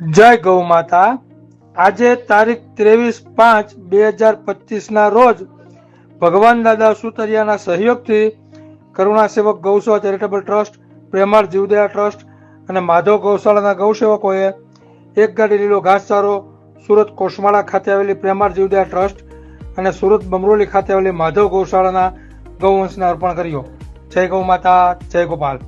જય ગૌ માતા. આજે તારીખ ત્રેવીસ પાંચ બે હજાર પચીસના રોજ ભગવાન દાદા સુતરિયાના સહયોગથી કરુણા સેવક ગૌસેવા ચેરિટેબલ ટ્રસ્ટ, પ્રેમાળ જીવદયા ટ્રસ્ટ અને માધવ ગૌશાળાના ગૌસેવકોએ એક ગાડી લીલો ઘાસચારો, સુરત કોસમાળા ખાતે આવેલી પ્રેમાળ જીવદયા ટ્રસ્ટ અને સુરત બમરોલી ખાતે આવેલી માધવ ગૌશાળાના ગૌવંશને અર્પણ કર્યો. જય ગૌ માતા, જય ગોપાલ.